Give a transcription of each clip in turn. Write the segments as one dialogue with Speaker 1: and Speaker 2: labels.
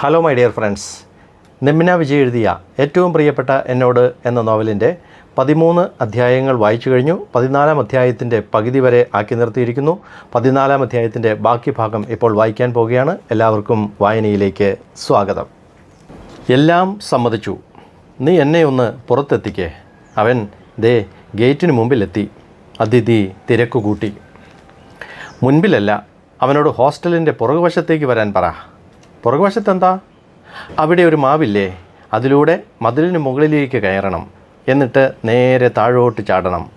Speaker 1: Hello my dear friends നെമ്മിന വിജയ് എഴുതിയ ഏറ്റവും പ്രിയപ്പെട്ട എന്നോട് എന്ന നോവലിന്റെ പതിമൂന്ന് അധ്യായങ്ങൾ വായിച്ചു കഴിഞ്ഞു. പതിനാലാം അധ്യായത്തിന്റെ പകുതി വരെ ആക്കി നിർത്തിയിരിക്കുന്നു. പതിനാലാം അധ്യായത്തിന്റെ ബാക്കി ഭാഗം ഇപ്പോൾ വായിക്കാൻ പോവുകയാണ്. എല്ലാവർക്കും വായനയിലേക്ക് സ്വാഗതം. എല്ലാം സമ്മതിച്ചു. നീ എന്നെ ഒന്ന് പുറത്തെത്തിക്കേ. അവൻ ദേ ഗേറ്റിന് മുമ്പിലെത്തി. അതിഥി തിരക്കുകൂട്ടി. മുൻപിലല്ല അവനോട് ഹോസ്റ്റലിന്റെ പുറകുവശത്തേക്ക് വരാൻ പറ. പുറകുവശത്തെന്താ? അവിടെ ഒരു മാവില്ലേ? അതിലൂടെ മതിലിന് മുകളിലേക്ക് കയറണം. എന്നിട്ട് നേരെ താഴോട്ട് ചാടണം.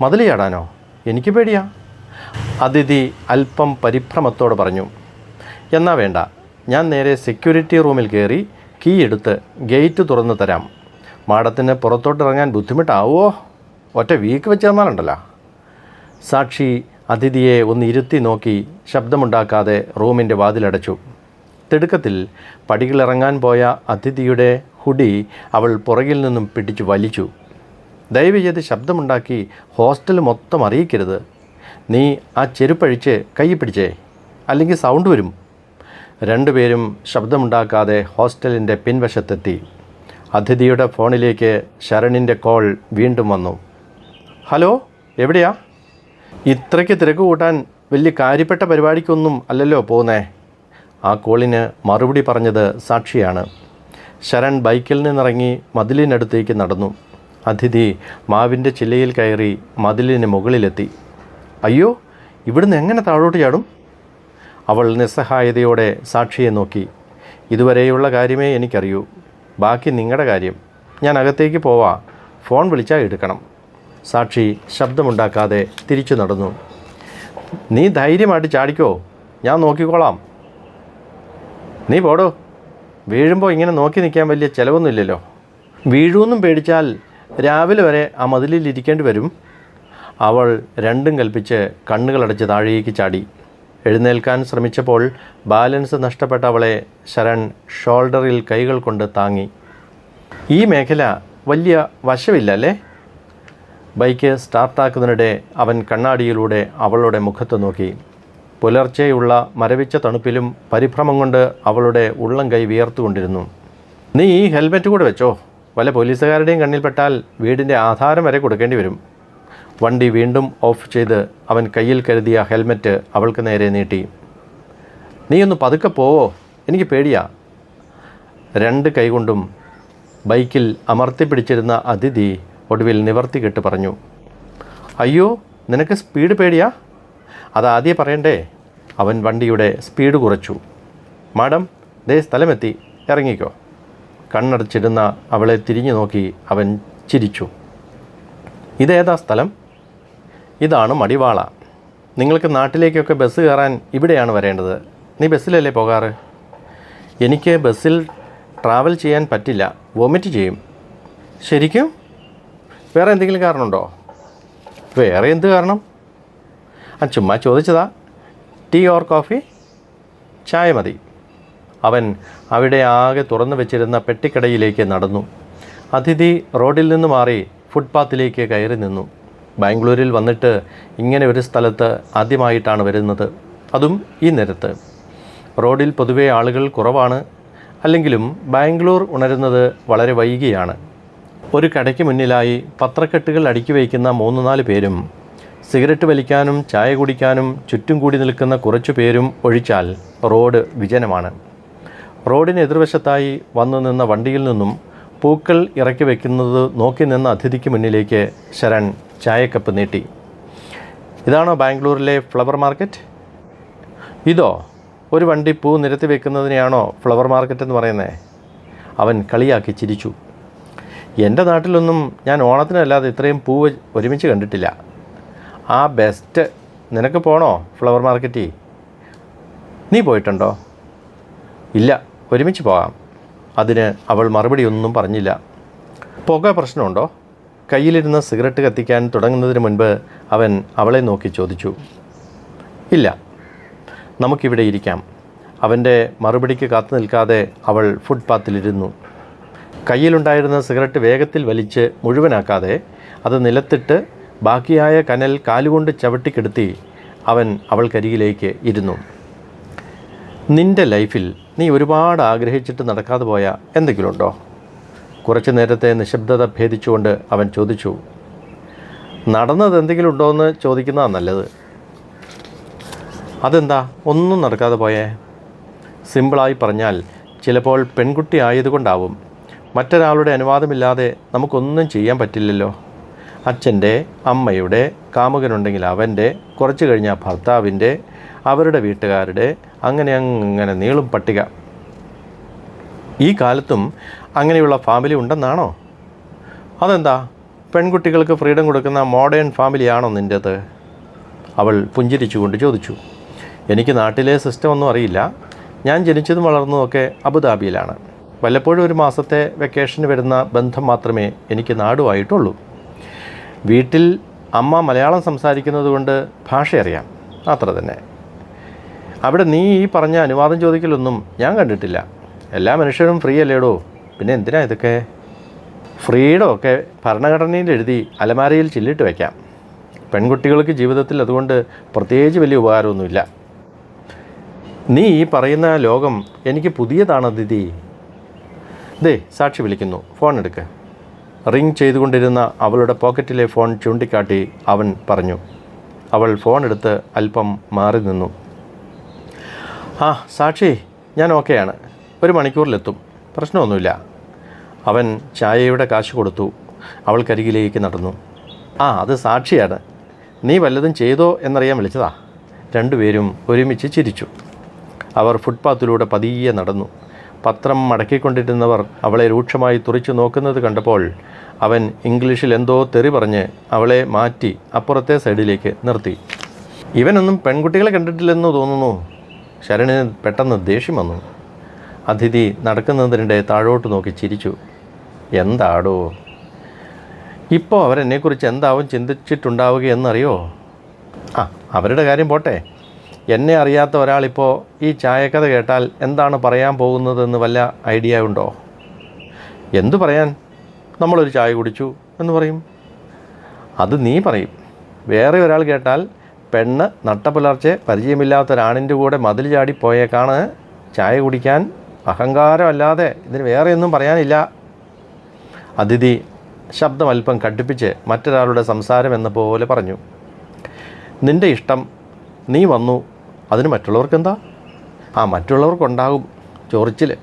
Speaker 1: മതിൽ ചാടാനോ? എനിക്ക് പേടിയാ. അതിഥി അല്പം പരിഭ്രമത്തോട് പറഞ്ഞു എന്നാ വേണ്ട. ഞാൻ നേരെ സെക്യൂരിറ്റി റൂമിൽ കയറി കീ എടുത്ത് ഗേറ്റ് തുറന്നു തരാം. മാഡത്തിന് പുറത്തോട്ടിറങ്ങാൻ ബുദ്ധിമുട്ടാവോ? ഒറ്റ വീക്ക് വെച്ച് തന്നാലുണ്ടല്ലോ. സാക്ഷി അതിഥിയെ ഒന്ന് ഇരുത്തി നോക്കി ശബ്ദമുണ്ടാക്കാതെ റൂമിന്റെ വാതിലടച്ചു. തിടുക്കത്തിൽ പടികളിറങ്ങാൻ പോയ അതിഥിയുടെ ഹുഡി അവൾ പുറകിൽ നിന്നും പിടിച്ചു വലിച്ചു. ദയവ് ചെയ്ത് ശബ്ദമുണ്ടാക്കി ഹോസ്റ്റൽ മൊത്തം അറിയിക്കരുത്. നീ ആ ചെരുപ്പഴിച്ച് കൈ പിടിച്ചേ അല്ലെങ്കിൽ സൗണ്ട് വരും. രണ്ടുപേരും ശബ്ദമുണ്ടാക്കാതെ ഹോസ്റ്റലിന്റെ പിൻവശത്തെത്തി. അതിഥിയുടെ ഫോണിലേക്ക് ശരണിന്റെ കോൾ വീണ്ടും വന്നു. ഹലോ എവിടെയാ? ഇത്രയ്ക്ക് തിരക്ക് കൂട്ടാൻ വലിയ കാര്യപ്പെട്ട പരിപാടിക്കൊന്നും അല്ലല്ലോ പോകുന്നേ ആ കോളിന് മറുപടി പറഞ്ഞത് സാക്ഷിയാണ്. ശരൺ ബൈക്കിൽ നിന്നിറങ്ങി മതിലിനടുത്തേക്ക് നടന്നു. അതിഥി മാവിന്റെ ചില്ലയിൽ കയറി മതിലിന് മുകളിലെത്തി. അയ്യോ ഇവിടുന്ന് എങ്ങനെ താഴോട്ട് ചാടും? അവൾ നിസ്സഹായതയോടെ സാക്ഷിയെ നോക്കി. ഇതുവരെയുള്ള കാര്യമേ എനിക്കറിയൂ. ബാക്കി നിങ്ങളുടെ കാര്യം. ഞാൻ അകത്തേക്ക് പോവാ. ഫോൺ വിളിച്ചാൽ എടുക്കണം. സാക്ഷി ശബ്ദമുണ്ടാക്കാതെ തിരിച്ചു നടന്നു. നീ ധൈര്യമായിട്ട് ചാടിക്കോ. ഞാൻ നോക്കിക്കോളാം. നീ പോടോ. വീഴുമ്പോൾ ഇങ്ങനെ നോക്കി നിൽക്കാൻ വലിയ ചിലവൊന്നുമില്ലല്ലോ. വീഴുമെന്നും പേടിച്ചാൽ രാവിലെ വരെ ആ മതിലിൽ ഇരിക്കേണ്ടി വരും. അവൾ രണ്ടും കൽപ്പിച്ച് കണ്ണുകളടച്ച് താഴേക്ക് ചാടി. എഴുന്നേൽക്കാൻ ശ്രമിച്ചപ്പോൾ ബാലൻസ് നഷ്ടപ്പെട്ട അവളെ ശരൺ ഷോൾഡറിൽ കൈകൾ കൊണ്ട് താങ്ങി. ഈ മേഖല വലിയ വശമില്ല അല്ലേ? ബൈക്ക് സ്റ്റാർട്ടാക്കുന്നതിനിടെ അവൻ കണ്ണാടിയിലൂടെ അവളുടെ മുഖത്ത് നോക്കി. പുലർച്ചെയുള്ള മരവിച്ച തണുപ്പിലും പരിഭ്രമം കൊണ്ട് അവളുടെ ഉള്ളം കൈ വിയർത്തുകൊണ്ടിരുന്നു. നീ ഈ ഹെൽമെറ്റ് കൂടെ വെച്ചോ. വല്ല പോലീസുകാരുടെയും കണ്ണിൽപ്പെട്ടാൽ വീടിന്റെ ആധാരം വരെ കൊടുക്കേണ്ടി വരും. വണ്ടി വീണ്ടും ഓഫ് ചെയ്ത് അവൻ കയ്യിൽ കരുതിയ ഹെൽമെറ്റ് അവൾക്ക് നേരെ നീട്ടി. നീ ഒന്ന് പതുക്കെ പോവോ. എനിക്ക് പേടിയാ. രണ്ട് കൈകൊണ്ടും ബൈക്കിൽ അമർത്തി പിടിച്ചിരുന്ന അതിഥി ഒടുവിൽ നിവർത്തി കെട്ട് പറഞ്ഞു. അയ്യോ നിനക്ക് സ്പീഡ് പേടിയാ? അതാദ്യം പറയണ്ടേ അവൻ വണ്ടിയുടെ സ്പീഡ് കുറച്ചു. മാഡം ദേ സ്ഥലമെത്തി ഇറങ്ങിക്കോ. കണ്ണടച്ചിരുന്ന അവളെ തിരിഞ്ഞു നോക്കി അവൻ ചിരിച്ചു. ഇതേതാ സ്ഥലം? ഇതാണ് മടിവാള. നിങ്ങൾക്ക് നാട്ടിലേക്കൊക്കെ ബസ് കയറാൻ ഇവിടെയാണ് വരേണ്ടത്. നീ ബസ്സിലല്ലേ പോകാറ്? എനിക്ക് ബസ്സിൽ ട്രാവൽ ചെയ്യാൻ പറ്റില്ല. വോമിറ്റ് ചെയ്യും. ശരിക്കും? വേറെ എന്തെങ്കിലും കാരണമുണ്ടോ? വേറെ എന്ത് കാരണം? ആ ചുമ്മാ ചോദിച്ചതാ. Tea or coffee? ചായ മതി. അവൻ അവിടെ ആകെ തുറന്നു വെച്ചിരുന്ന പെട്ടിക്കടയിലേക്ക് നടന്നു. അതിഥി റോഡിൽ നിന്ന് മാറി ഫുട്പാത്തിലേക്ക് കയറി നിന്നു. ബാംഗ്ലൂരിൽ വന്നിട്ട് ഇങ്ങനെ ഒരു സ്ഥലത്ത് ആദ്യമായിട്ടാണ് വരുന്നത്. അതും ഈ നിരത്ത്. റോഡിൽ പൊതുവെ ആളുകൾ കുറവാണ്. അല്ലെങ്കിലും ബാംഗ്ലൂർ ഉണരുന്നത് വളരെ വൈകിയാണ്. ഒരു കടയ്ക്ക് മുന്നിലായി പത്രക്കെട്ടുകൾ അടുക്കി വയ്ക്കുന്ന മൂന്ന് നാല് പേരും സിഗരറ്റ് വലിക്കാനും ചായ കുടിക്കാനും ചുറ്റും കൂടി നിൽക്കുന്ന കുറച്ചു പേരും ഒഴിച്ചാൽ റോഡ് വിജനമാണ്. റോഡിന് എതിർവശത്തായി വന്നു നിന്ന വണ്ടിയിൽ നിന്നും പൂക്കൾ ഇറക്കി വയ്ക്കുന്നത് നോക്കി നിന്ന അതിഥിക്ക് മുന്നിലേക്ക് ശരൺ ചായക്കപ്പ് നീട്ടി. ഇതാണോ ബാംഗ്ലൂരിലെ ഫ്ലവർ മാർക്കറ്റ്? ഇതോ ഒരു വണ്ടി പൂ നിരത്തി വെക്കുന്നതിനെയാണോ ഫ്ലവർ മാർക്കറ്റ് എന്ന് പറയുന്നത് അവൻ കളിയാക്കി ചിരിച്ചു. എന്റെ നാട്ടിലൊന്നും ഞാൻ ഓണത്തിനല്ലാതെ ഇത്രയും പൂവ് ഒരുമിച്ച് കണ്ടിട്ടില്ല. ആ ബെസ്റ്റ് നിനക്ക് പോണോ ഫ്ലവർ മാർക്കറ്റിൽ നീ പോയിട്ടുണ്ടോ? ഇല്ല ഒരുമിച്ച് പോകാം. അതിന് അവൾ മറുപടി ഒന്നും പറഞ്ഞില്ല. പുക പ്രശ്നമുണ്ടോ? കയ്യിലിരുന്ന സിഗരറ്റ് കത്തിക്കാൻ തുടങ്ങുന്നതിന് മുൻപ് അവൻ അവളെ നോക്കി ചോദിച്ചു. ഇല്ല നമുക്കിവിടെ ഇരിക്കാം. അവന്റെ മറുപടിക്ക് കാത്തു നിൽക്കാതെ അവൾ ഫുട്പാത്തിലിരുന്നു കയ്യിലുണ്ടായിരുന്ന സിഗരറ്റ് വേഗത്തിൽ വലിച്ച് മുഴുവനാക്കാതെ അത് നിലത്തിട്ട് ബാക്കിയായ കനൽ കാലുകൊണ്ട് ചവിട്ടിക്കെടുത്തി അവൻ അവൾക്കരികിലേക്ക് ഇരുന്നു. നിന്റെ ലൈഫിൽ നീ ഒരുപാട് ആഗ്രഹിച്ചിട്ട് നടക്കാതെ പോയ എന്തെങ്കിലും ഉണ്ടോ കുറച്ചു നേരത്തെ നിശബ്ദത ഭേദിച്ചുകൊണ്ട് അവൻ ചോദിച്ചു. നടന്നത് എന്തെങ്കിലും ഉണ്ടോ എന്ന് ചോദിക്കുന്നതാണ് നല്ലത്. അതെന്താ? ഒന്നും നടക്കാതെ പോയേ? സിമ്പിളായി പറഞ്ഞാൽ ചിലപ്പോൾ പെൺകുട്ടി ആയതുകൊണ്ടാവും. മറ്റൊരാളുടെ അനുവാദമില്ലാതെ നമുക്കൊന്നും ചെയ്യാൻ പറ്റില്ലല്ലോ. അച്ഛന്റെ അമ്മയുടെ കാമുകനുണ്ടെങ്കിൽ അവന്റെ കുറച്ച് കഴിഞ്ഞാൽ ഭർത്താവിന്റെ അവരുടെ വീട്ടുകാരുടെ അങ്ങനെ അങ്ങനെ നീളും പട്ടിക. ഈ കാലത്തും അങ്ങനെയുള്ള ഫാമിലി ഉണ്ടെന്നാണോ? അതെന്താ? പെൺകുട്ടികൾക്ക് ഫ്രീഡം കൊടുക്കുന്ന മോഡേൺ ഫാമിലിയാണോ നിന്റേത്? അവൾ പുഞ്ചിരിച്ചുകൊണ്ട് ചോദിച്ചു. എനിക്ക് നാട്ടിലെ സിസ്റ്റം ഒന്നും അറിയില്ല. ഞാൻ ജനിച്ചതും വളർന്നതുമൊക്കെ അബുദാബിയിലാണ്. വല്ലപ്പോഴും ഒരു മാസത്തെ വെക്കേഷന് വരുന്ന ബന്ധം മാത്രമേ എനിക്ക് നാടുമായിട്ടുള്ളൂ. വീട്ടിൽ അമ്മ മലയാളം സംസാരിക്കുന്നത് കൊണ്ട് ഭാഷ അറിയാം അത്ര തന്നെ. അവിടെ നീ ഈ പറഞ്ഞ അനുവാദം ചോദിക്കലൊന്നും ഞാൻ കണ്ടിട്ടില്ല. എല്ലാ മനുഷ്യരും ഫ്രീ അല്ലേടോ പിന്നെ എന്തിനാ ഇതൊക്കെ? ഫ്രീഡം ഒക്കെ ഭരണഘടനയിൽ എഴുതി അലമാരയിൽ ചില്ലിട്ട് വയ്ക്കാം പെൺകുട്ടികൾക്ക് ജീവിതത്തിൽ അതുകൊണ്ട് പ്രത്യേകിച്ച് വലിയ ഉപകാരമൊന്നുമില്ല. നീ ഈ പറയുന്ന ലോകം എനിക്ക് പുതിയതാണ് ദിതി. ദേ സാക്ഷി വിളിക്കുന്നു. ഫോൺ എടുക്ക്. റിങ് ചെയ്തുകൊണ്ടിരുന്ന അവളുടെ പോക്കറ്റിലെ ഫോൺ ചൂണ്ടിക്കാട്ടി അവൻ പറഞ്ഞു. അവൾ ഫോൺ എടുത്ത് അല്പം മാറി നിന്നു. ആ സാക്ഷി ഞാൻ ഓക്കെയാണ്. ഒരു മണിക്കൂറിലെത്തും. പ്രശ്നമൊന്നുമില്ല. അവൻ ചായയുടെ കാശ് കൊടുത്തു. അവൾക്കരികിലേക്ക് നടന്നു. ആ അത് സാക്ഷിയാണ്. നീ വല്ലതും ചെയ്തോ എന്നറിയാൻ വിളിച്ചതാ. രണ്ടുപേരും ഒരുമിച്ച് ചിരിച്ചു. അവർ ഫുട്പാത്തിലൂടെ പതിയെ നടന്നു. പത്രം മടക്കിക്കൊണ്ടിരുന്നവർ അവളെ രൂക്ഷമായി തുറിച്ചു നോക്കുന്നത് കണ്ടപ്പോൾ അവൻ ഇംഗ്ലീഷിൽ എന്തോ തെറി പറഞ്ഞ് അവളെ മാറ്റി അപ്പുറത്തെ സൈഡിലേക്ക് നിർത്തി. ഇവനൊന്നും പെൺകുട്ടികളെ കണ്ടിട്ടില്ലെന്ന് തോന്നുന്നു. ശരണിന് പെട്ടെന്ന് ദേഷ്യം വന്നു. അതിഥി നടക്കുന്നതിനിടെ താഴോട്ട് നോക്കി ചിരിച്ചു. എന്താടോ? ഇപ്പോൾ അവരെന്നെക്കുറിച്ച് എന്താവും ചിന്തിച്ചിട്ടുണ്ടാവുകയെന്നറിയോ? ആ അവരുടെ കാര്യം പോട്ടെ. എന്നെ അറിയാത്ത ഒരാളിപ്പോൾ ഈ ചായക്കഥ കേട്ടാൽ എന്താണ് പറയാൻ പോകുന്നതെന്ന് വല്ല ഐഡിയ ഉണ്ടോ? എന്തു പറയാൻ? നമ്മളൊരു ചായ കുടിച്ചു എന്ന് പറയും. അത് നീ പറയും. വേറെ ഒരാൾ കേട്ടാൽ പെണ്ണ് നട്ടപുലർച്ചെ പരിചയമില്ലാത്ത ഒരാണിന്റെ കൂടെ മതിൽ ചാടി പോയേക്കാണ് ചായ കുടിക്കാൻ അഹങ്കാരമല്ലാതെ. ഇതിന് വേറെ ഒന്നും പറയാനില്ല. അതിഥി ശബ്ദം അല്പം കടുപ്പിച്ച് മറ്റൊരാളുടെ സംസാരം എന്ന പോലെ പറഞ്ഞു. നിന്റെ ഇഷ്ടം. നീ വന്നു. അതിന് മറ്റുള്ളവർക്കെന്താ? ആ മറ്റുള്ളവർക്കുണ്ടാകും. ചൊറിച്ചിൽ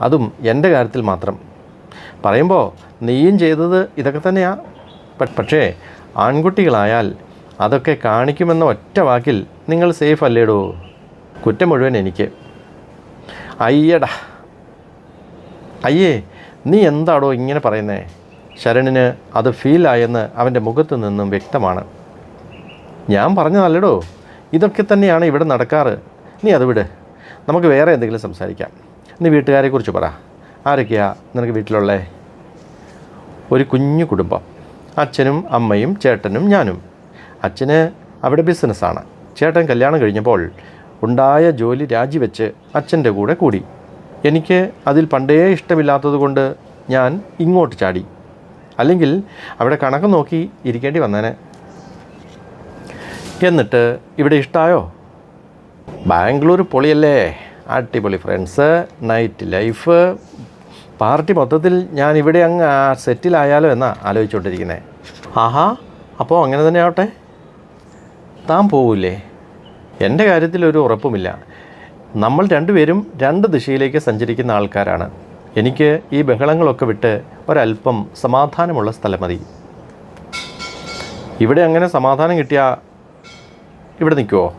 Speaker 1: അതും എന്റെ കാര്യത്തിൽ മാത്രം. പറയുമ്പോൾ നീയും ചെയ്തത് ഇതൊക്കെ തന്നെയാണ് പക്ഷേ ആൺകുട്ടികളായാൽ അതൊക്കെ കാണിക്കുമെന്ന ഒറ്റ വാക്കിൽ നിങ്ങൾ സേഫ് അല്ലേടോ? കുറ്റം മുഴുവൻ എനിക്ക്. അയ്യടാ. അയ്യേ നീ എന്താടോ ഇങ്ങനെ പറയുന്നേ? ശരണിന് അത് ഫീലായെന്ന് അവന്റെ മുഖത്തു നിന്നും വ്യക്തമാണ്. ഞാൻ പറഞ്ഞതല്ലടോ. ഇതൊക്കെ തന്നെയാണ് ഇവിടെ നടക്കാറ്. നീ അത് വിട്. നമുക്ക് വേറെ എന്തെങ്കിലും സംസാരിക്കാം. നീ വീട്ടുകാരെക്കുറിച്ച് പറ. ആരൊക്കെയാ നിനക്ക് വീട്ടിലുള്ളേ? ഒരു കുഞ്ഞു കുടുംബം. അച്ഛനും അമ്മയും ചേട്ടനും ഞാനും. അച്ഛന് അവിടെ ബിസിനസ്സാണ്. ചേട്ടൻ കല്യാണം കഴിഞ്ഞപ്പോൾ ഉണ്ടായ ജോലി രാജിവെച്ച് അച്ഛന്റെ കൂടെ കൂടി. എനിക്ക് അതിൽ പണ്ടേ ഇഷ്ടമില്ലാത്തതുകൊണ്ട് ഞാൻ ഇങ്ങോട്ട് ചാടി. അല്ലെങ്കിൽ അവിടെ കണക്ക് നോക്കി ഇരിക്കേണ്ടി വന്നേനെ. എന്നിട്ട് ഇവിടെ ഇഷ്ടമായോ ബാംഗ്ലൂർ പൊളിയല്ലേ? അടിപൊളി ഫ്രണ്ട്സ് നൈറ്റ് ലൈഫ് പാർട്ടി മൊത്തത്തിൽ ഞാൻ ഇവിടെ അങ്ങ് സെറ്റിലായാലോ എന്നാ ആലോചിച്ചുകൊണ്ടിരിക്കുന്നത് ആഹാ അപ്പോൾ അങ്ങനെ തന്നെ ആവട്ടെ. താൻ പോവില്ലേ എന്റെ കാര്യത്തിൽ ഒരു ഉറപ്പുമില്ല. നമ്മൾ രണ്ടുപേരും രണ്ട് ദിശയിലേക്ക് സഞ്ചരിക്കുന്ന ആൾക്കാരാണ്. എനിക്ക് ഈ ബഹളങ്ങളൊക്കെ വിട്ട് ഒരല്പം സമാധാനമുള്ള സ്ഥലം മതി. ഇവിടെ അങ്ങനെ സമാധാനം കിട്ടിയാൽ ഇവിടെ നിൽക്കുമോ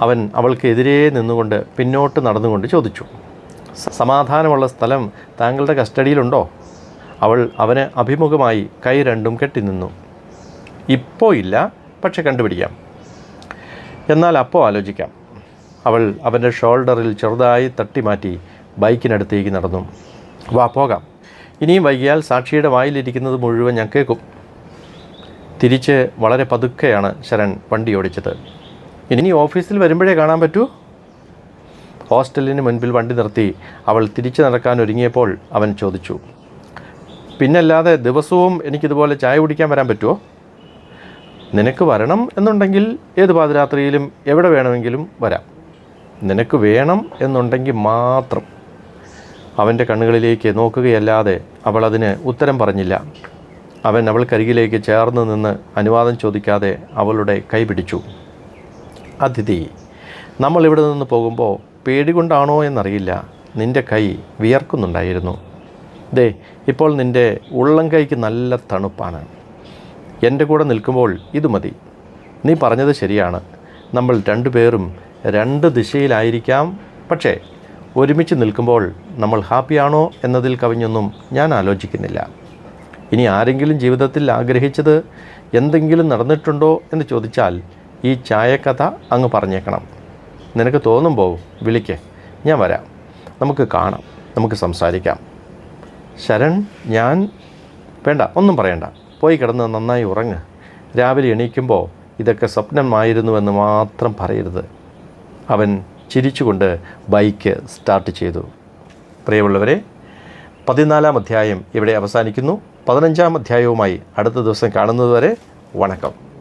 Speaker 1: അവൻ അവൾക്കെതിരെ നിന്നുകൊണ്ട് പിന്നോട്ട് നടന്നുകൊണ്ട് ചോദിച്ചു. "സ- സമാധാനമുള്ള സ്ഥലം താങ്കളുടെ കസ്റ്റഡിയിലുണ്ടോ? അവൾ അവന് അഭിമുഖമായി കൈ രണ്ടും കെട്ടി നിന്നു. ഇപ്പോ ഇല്ല പക്ഷെ കണ്ടുപിടിക്കാം. എന്നാൽ അപ്പോൾ ആലോചിക്കാം. അവൾ അവന്റെ ഷോൾഡറിൽ ചെറുതായി തട്ടിമാറ്റി ബൈക്കിനടുത്തേക്ക് നടന്നു. വാ പോകാം. ഇനിയും വൈകിയാൽ സാക്ഷിയുടെ വായിലിരിക്കുന്നത് മുഴുവൻ ഞാൻ കേൾക്കും. തിരിച്ച് വളരെ പതുക്കെയാണ് ശരൺ വണ്ടി ഓടിച്ചത്. ഇനി ഓഫീസിൽ വരുമ്പോഴേ കാണാൻ പറ്റൂ? ഹോസ്റ്റലിന് മുൻപിൽ വണ്ടി നിർത്തി അവൾ തിരിച്ചു നടക്കാൻ ഒരുങ്ങിയപ്പോൾ അവൻ ചോദിച്ചു പിന്നല്ലാതെ ദിവസവും എനിക്കിതുപോലെ ചായ കുടിക്കാൻ വരാൻ പറ്റുമോ നിനക്ക് വരണം എന്നുണ്ടെങ്കിൽ ഏത് പാതിരാത്രിയിലും എവിടെ വേണമെങ്കിലും വരാം. നിനക്ക് വേണം എന്നുണ്ടെങ്കിൽ മാത്രം. അവന്റെ കണ്ണുകളിലേക്ക് നോക്കുകയല്ലാതെ അവൾ അതിന് ഉത്തരം പറഞ്ഞില്ല. അവൻ അവൾക്കരികിലേക്ക് ചേർന്ന് നിന്ന് അനുവാദം ചോദിക്കാതെ അവളുടെ കൈ പിടിച്ചു. അതിഥി നമ്മൾ ഇവിടെ നിന്ന് പോകുമ്പോൾ പേടി കൊണ്ടാണോ എന്നറിയില്ല. നിന്റെ കൈ വിയർക്കുന്നുണ്ടായിരുന്നു. ദേ ഇപ്പോൾ നിന്റെ ഉള്ളം കൈക്ക് നല്ല തണുപ്പാണ്. എന്റെ കൂടെ നിൽക്കുമ്പോൾ ഇത് മതി. നീ പറഞ്ഞത് ശരിയാണ്. നമ്മൾ രണ്ടുപേരും രണ്ട് ദിശയിലായിരിക്കാം. പക്ഷേ ഒരുമിച്ച് നിൽക്കുമ്പോൾ നമ്മൾ ഹാപ്പിയാണോ എന്നതിൽ കവിഞ്ഞൊന്നും ഞാൻ ആലോചിക്കുന്നില്ല. ഇനി ആരെങ്കിലും ജീവിതത്തിൽ ആഗ്രഹിച്ചത് എന്തെങ്കിലും നടന്നിട്ടുണ്ടോ എന്ന് ചോദിച്ചാൽ ഈ ചായക്കഥ അങ്ങ് പറഞ്ഞേക്കണം. നിനക്ക് തോന്നുമ്പോൾ വിളിക്ക്. ഞാൻ വരാം. നമുക്ക് കാണാം. നമുക്ക് സംസാരിക്കാം. ശരൺ ഞാൻ വേണ്ട ഒന്നും പറയണ്ട. പോയി കിടന്ന് നന്നായി ഉറങ്ങ്. രാവിലെ എണീക്കുമ്പോൾ ഇതൊക്കെ സ്വപ്നമായിരുന്നുവെന്ന് മാത്രം പറയരുത്. അവൻ ചിരിച്ചുകൊണ്ട് ബൈക്ക് സ്റ്റാർട്ട് ചെയ്തു. പ്രിയമുള്ളവരെ പതിനാലാം അധ്യായം ഇവിടെ അവസാനിക്കുന്നു. പതിനഞ്ചാം അധ്യായവുമായി അടുത്ത ദിവസം കാണുന്നതുവരെ വണക്കം.